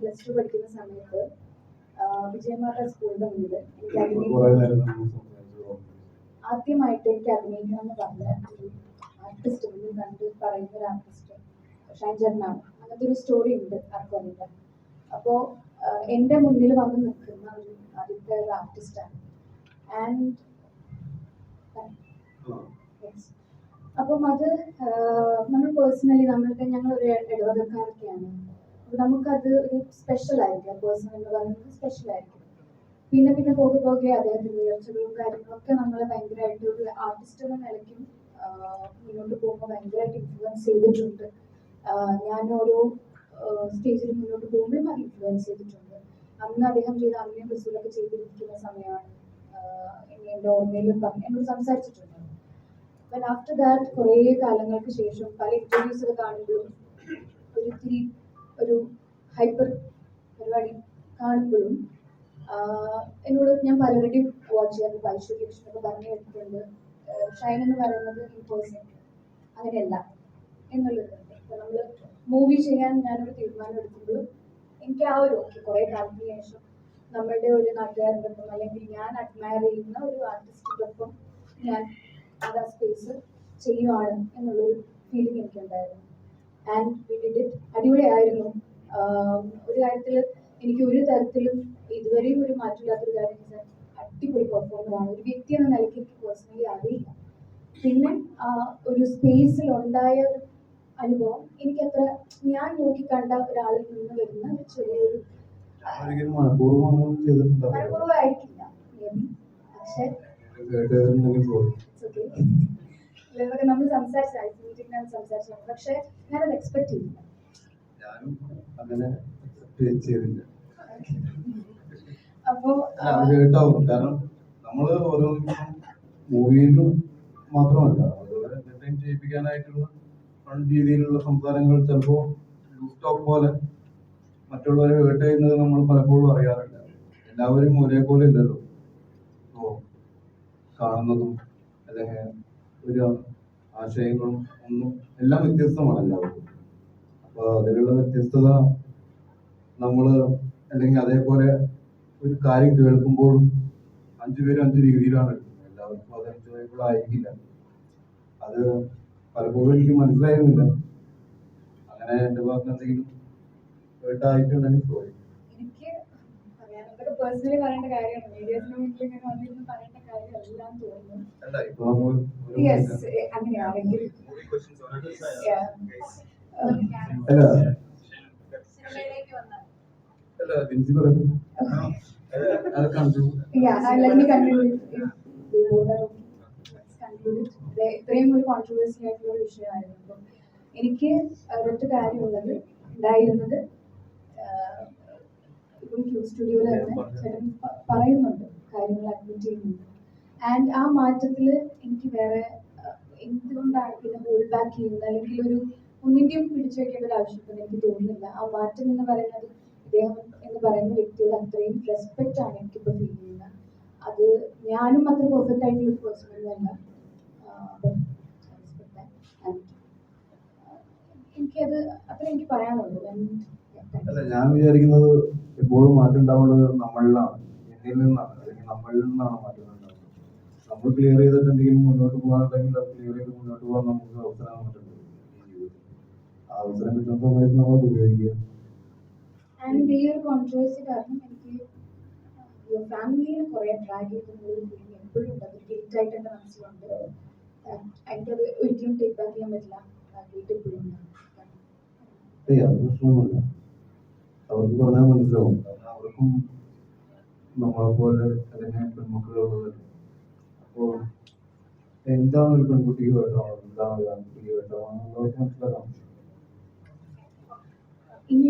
Plus two പഠിക്കുന്ന സമയത്ത് വിജയമാത സ്കൂളിന്റെ മുന്നിൽ എനിക്ക് അഭിനയിക്കണം ആദ്യമായിട്ട് എനിക്ക് അഭിനയിക്കണം എന്ന് പറഞ്ഞ ഒരു ആർട്ടിസ്റ്റ് മുന്നിൽ കണ്ട് പറയുന്ന ഒരു ആർട്ടിസ്റ്റ് ഷൈൻ ചേട്ടനാണ് അങ്ങനത്തെ ഒരു സ്റ്റോറി ഉണ്ട് ആർക്കും അപ്പോ അപ്പോൾ എന്റെ മുന്നിൽ വന്ന് നിൽക്കുന്ന ഒരു ആദ്യത്തെ ഒരു ആർട്ടിസ്റ്റാണ് ആൻഡ് അപ്പം അത് നമ്മൾ പേഴ്സണലി നമ്മളുടെ ഞങ്ങൾ ഒരു ഇടവകക്കാരൊക്കെയാണ് നമുക്കത് ഒരു സ്പെഷ്യൽ ആയിരിക്കും. പേഴ്സൺ എന്ന് പറയുന്നത് സ്പെഷ്യൽ ആയിരിക്കും. പിന്നെ പിന്നെ പോകെ പോകെ അദ്ദേഹത്തിന്റെ ഉയർച്ചകളും കാര്യങ്ങളൊക്കെ നമ്മളെ ഭയങ്കരമായിട്ട് ഒരു ആർട്ടിസ്റ്റ് എന്ന നിലയ്ക്കും മുന്നോട്ട് പോകുമ്പോൾ ഭയങ്കരമായിട്ട് ഇൻഫ്ലുവൻസ് ചെയ്തിട്ടുണ്ട്. ഞാൻ ഓരോ സ്റ്റേജിൽ മുന്നോട്ട് പോകുമ്പോഴും അത് ഇൻഫ്ലുവൻസ് ചെയ്തിട്ടുണ്ട്. അന്ന് അദ്ദേഹം ചെയ്ത അമ്മയും ബസ്സിലൊക്കെ ചെയ്തിരിക്കുന്ന സമയമാണ് എന്റെ ഓർമ്മയിൽ പറഞ്ഞ് എന്നോട് സംസാരിച്ചിട്ടുണ്ട്. ആഫ്റ്റർ ദാറ്റ് കുറേ കാലങ്ങൾക്ക് ശേഷം പല ഇന്റർവ്യൂസ് ഒക്കെ കാണുമ്പോഴും ഒരു ഒരു ഹൈപ്പർ പരിപാടി കാണുമ്പോഴും എന്നോട് ഞാൻ പലരുടെയും വാച്ച് ചെയ്യാൻ ഐശ്വര്യ കൃഷ്ണൊക്കെ പറഞ്ഞു കേട്ടിട്ടുണ്ട്. ഷൈൻ എന്ന് പറയുന്നത് പേഴ്സൺ അങ്ങനെയല്ല. എന്നുള്ളത്. നമ്മൾ മൂവി ചെയ്യാൻ ഞാനൊരു തീരുമാനം എടുക്കുമ്പോൾ എനിക്ക് ആ ഒരു ഓക്കെ കുറേ കാലത്തിന് ശേഷം നമ്മളുടെ ഒരു നാട്ടുകാരുടെ അല്ലെങ്കിൽ ഞാൻ അഡ്മയർ ചെയ്യുന്ന ഒരു ആർട്ടിസ്റ്റിന്റെ ഒപ്പം ഞാൻ അത് ആ സ്പേസ് ചെയ്യുവാണ് എന്നുള്ളൊരു ഫീലിംഗ് എനിക്കുണ്ടായിരുന്നു. ആൻഡ് വി ഡിഡ് ഇറ്റ് അടിപൊളിയായിരുന്നു. ഒരു കാര്യത്തിൽ എനിക്ക് ഒരു തരത്തിലും ഇതുവരെയും ഒരു മാറ്റമില്ലാത്തൊരു കാര്യം അടിപൊളി പെർഫോമറാണ് ഒരു വ്യക്തി എന്ന നിലയ്ക്ക് എനിക്ക് പേഴ്സണലി അറിയില്ല. പിന്നെ ഒരു സ്പേസിൽ ഉണ്ടായ ഒരു അനുഭവം എനിക്കത്ര ഞാൻ നോക്കിക്കണ്ട ഒരാളിൽ നിന്ന് വരുന്ന ഒരു ചെറിയൊരു മനഃപൂർവമായിരിക്കില്ല മേ ബി പക്ഷേ കേട്ടുണ്ടെങ്കിൽ നമ്മൾ സംസാരിച്ചായിരുന്നു സംസാരിച്ചത് പക്ഷേ ഞാനത് എക്സ്പെക്ട് ചെയ്തില്ല ഞാനും അങ്ങനെ accept ചെയ്തില്ല. അപ്പോ അത് കേട്ടാവും. കാരണം നമ്മൾ ഓരോ മൂവിയിലും മാത്രമല്ല അതുപോലെ എന്റർടൈൻ ചെയ്യിപ്പിക്കാനായിട്ടുള്ള ഫൺ രീതിയിലുള്ള സംസാരങ്ങൾ ചിലപ്പോൾ ലൂസ് ടോക്ക് പോലെ മറ്റുള്ളവരെ ഹേർട്ട് ചെയ്യുന്നത് നമ്മൾ പലപ്പോഴും അറിയാറില്ല എല്ലാവരും ഒരേപോലെ ഇല്ലല്ലോ. ഓ കാണുന്നതും അല്ലെങ്കിൽ ഒരു ആശയങ്ങളും ഒന്നും എല്ലാം വ്യത്യസ്തമാണ് എല്ലാവർക്കും. അപ്പോൾ അതിലുള്ള വ്യത്യസ്തത നമ്മൾ അല്ലെങ്കിൽ അതേപോലെ ഒരു കാര്യം കേൾക്കുമ്പോൾ അഞ്ചു പേരും അഞ്ച് രീതിയിലാണ് എടുക്കുന്നത് എല്ലാവർക്കും അത് എൻജോയബിൾ ആയിരിക്കില്ല. അത് പലപ്പോഴും എനിക്ക് മനസ്സിലായിരുന്നില്ല. അങ്ങനെ എന്റെ ഭാഗത്ത് എന്തെങ്കിലും കേട്ടായിട്ടുണ്ടെങ്കിൽ സോറി പേഴ്സണലി പറയേണ്ട കാര്യമാണ്. മീഡിയസിന് മുന്നിൽ ഇങ്ങനെ വന്നിരുന്ന് പറയേണ്ട കാര്യമെല്ലാം തോന്നുന്നു യെസ് അങ്ങനെയാണെങ്കിൽ ഇത്രയും ഒരു കോൺട്രവേഴ്സി ആയിട്ടുള്ള ഒരു വിഷയമായിരുന്നു. അപ്പം എനിക്ക് ഒരൊറ്റ കാര്യമുള്ളത് ഉണ്ടായിരുന്നത് ഇപ്പം ക്യൂ സ്റ്റുഡിയോയിൽ തന്നെ ചേട്ടൻ പറയുന്നുണ്ട് കാര്യങ്ങൾ അഡ്മിറ്റ് ചെയ്യുന്നുണ്ട്. ആൻഡ് ആ മാറ്റത്തിൽ എനിക്ക് വേറെ എന്തുകൊണ്ടാണ് പിന്നെ ഹോൾഡ് ബാക്ക് ചെയ്യുന്നത്? അല്ലെങ്കിൽ ഒരു ഒന്നിന്റെയും പിടിച്ചു വെക്കേണ്ട ഒരു ആവശ്യമൊന്നും എനിക്ക് തോന്നുന്നില്ല. ആ മാറ്റം എന്ന് പറയുന്നത് ഇദ്ദേഹം എന്ന് പറയുന്ന വ്യക്തിയോട് അത്രയും റെസ്പെക്റ്റ് ആണ് എനിക്കിപ്പോൾ ഫീൽ ചെയ്യുന്നത്. അത് ഞാനും അത്ര പെർഫെക്റ്റ് ആയിട്ടുള്ള ഒരു പേഴ്സൺ ഒന്നുമല്ല എനിക്കത് അത്ര എനിക്ക് പറയാനുള്ളൂ. അല്ല ഞാൻ വിചാരിക്കുന്നത് എപ്പോഴും മാറ്റം ഉണ്ടാവേണ്ടത് നമ്മളിലാണ്. എന്നിൽ നിന്നാണ്. അല്ലെങ്കിൽ നമ്മളിൽ നിന്നാണ് മാറ്റം ഉണ്ടാവുന്നത് നമ്മൾ ക്ലിയർ ചെയ്തിട്ട് എന്തെങ്കിലും മുന്നോട്ട് പോകാനുണ്ടെങ്കിൽ അത് ക്ലിയർ ചെയ്ത് മുന്നോട്ട് പോകാൻ നമുക്ക് അവസരം വന്നിട്ടുണ്ട് ആ അവസരം കിട്ടുന്ന സമയത്ത് നമ്മൾ അത് ഉപയോഗിക്കുക. ആൻഡ് ഈ ഒരു കോൺട്രവേഴ്സി കാരണം എനിക്ക് ഫാമിലിനെ കുറേ ഡ്രാഗ് ചെയ്തിട്ടുള്ള ഒരു ഫീലിംഗ് എപ്പോഴും ഉണ്ട്. അത് ഗിൽറ്റ് ആയിട്ട് എന്റെ മനസ്സിലുണ്ട് എനിക്കത് ഒരിക്കലും ടേക്ക് ബാക്ക് ചെയ്യാൻ പറ്റില്ല. ഗിൽറ്റ് എപ്പോഴും ഉണ്ട്. അത് പ്രശ്നമൊന്നുമില്ല. അവർക്ക് പറഞ്ഞാൽ മനസ്സിലാവും. കാരണം അവർക്കും നമ്മളെ പോലെ അല്ലെങ്കിൽ പെൺമക്കളുള്ളത് അപ്പോൾ എന്താണ് ഒരു പെൺകുട്ടിക്ക് വേണ്ടത് എന്താണ് ഒരു ആൺകുട്ടിക്ക് വേണ്ടത് എന്നുള്ളവർക്ക് മനസ്സിലാക്കാം ഇനി